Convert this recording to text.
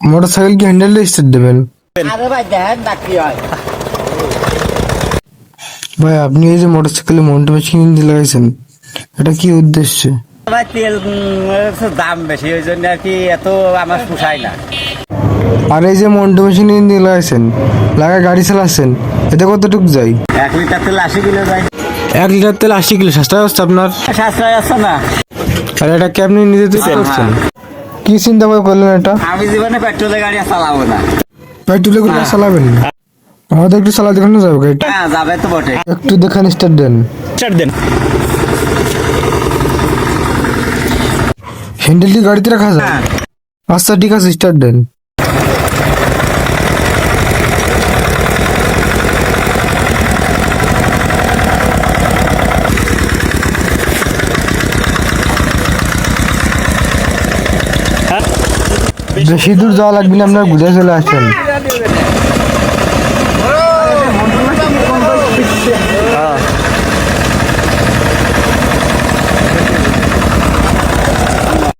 Motor cycle কি handle start দেবেন? আরে ভাই দেখেন না কি হয়। ভাই আপনি এই যে মোটর সাইকেলে মন্টু মেশিন লাগাইছেন এটা কি উদ্দেশ্য? ভাই তেল দাম বেশি ওই জন্য আর কি এত আমার পোষায় না। আর এই যে মন্টু মেশিন দিয়ে লাগাইছেন লাগা গাড়ি চালাচ্ছেন এতে কতটুকু যাই এক লিটার তেল আশি কিলো যায়। এক লিটার তেল আশি কিলো সস্তা হচ্ছে আপনার? সাশ্রয় আছে না। আর এটা কি আপনি নিজে তৈরি হ্যাঁ, করছেন? কি চিন্তা করে করলেন এটা? আমি জীবনে পেট্রোলে গাড়ি চালাবো না। পেট্রোলে গাড়ি চালাবেন? না আমাদের একটু চালা দেখানো যাবে গাড়িটা? হ্যাঁ যাবে তো বটে। একটু দেখান স্টার্ট দেন। স্টার্ট দেন। হ্যান্ডেলটি গাড়িতে রাখা যায়? হ্যাঁ। আচ্ছা ঠিক আছে স্টার্ট দেন। বেশি দূর যাওয়া লাগবে না আপনার ঘুরে চলে আসেন